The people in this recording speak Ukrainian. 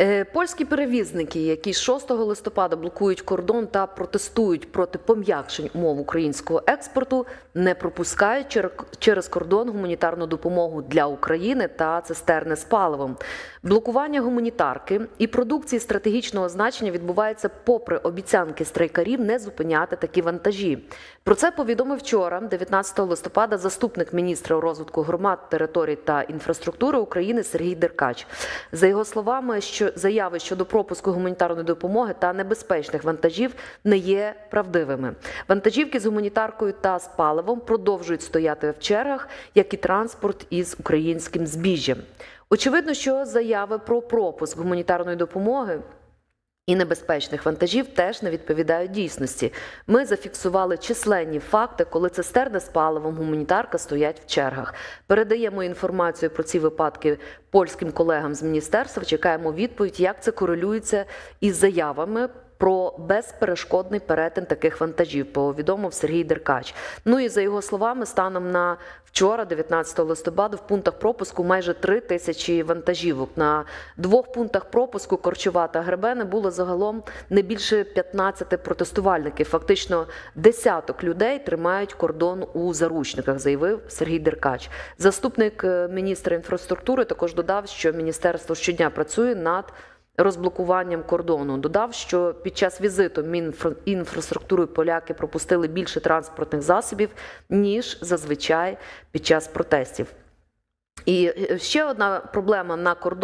Е, Польські перевізники, які з 6 листопада блокують кордон та протестують проти пом'якшень умов українського експорту, не пропускають через кордон гуманітарну допомогу для України та цистерни з паливом. Блокування гуманітарки і продукції стратегічного значення відбувається попри обіцянки страйкарів не зупиняти такі вантажі. Про це повідомив вчора, 19 листопада, заступник міністра розвитку громад, територій та інфраструктури України Сергій Деркач. За його словами, що заяви щодо пропуску гуманітарної допомоги та небезпечних вантажів не є правдивими. Вантажівки з гуманітаркою та з паливом продовжують стояти в чергах, як і транспорт із українським збіжжям. Очевидно, що заяви про пропуск гуманітарної допомоги і небезпечних вантажів теж не відповідають дійсності. Ми зафіксували численні факти, коли цистерни з паливом гуманітарка стоять в чергах. Передаємо інформацію про ці випадки польським колегам з міністерства. Чекаємо відповідь, як це корелюється із заявами. Про безперешкодний перетин таких вантажів повідомив Сергій Деркач. Ну і за його словами, станом на вчора, 19 листопада, в пунктах пропуску майже 3 тисячі вантажівок. На двох пунктах пропуску Корчова та Гребени було загалом не більше 15 протестувальників. Фактично десяток людей тримають кордон у заручниках, заявив Сергій Деркач. Заступник е, міністра інфраструктури також додав, що міністерство щодня працює над розблокуванням кордону. Додав, що під час візиту Мінінфраструктури поляки пропустили більше транспортних засобів, ніж зазвичай під час протестів. І е, ще одна проблема на кордоні.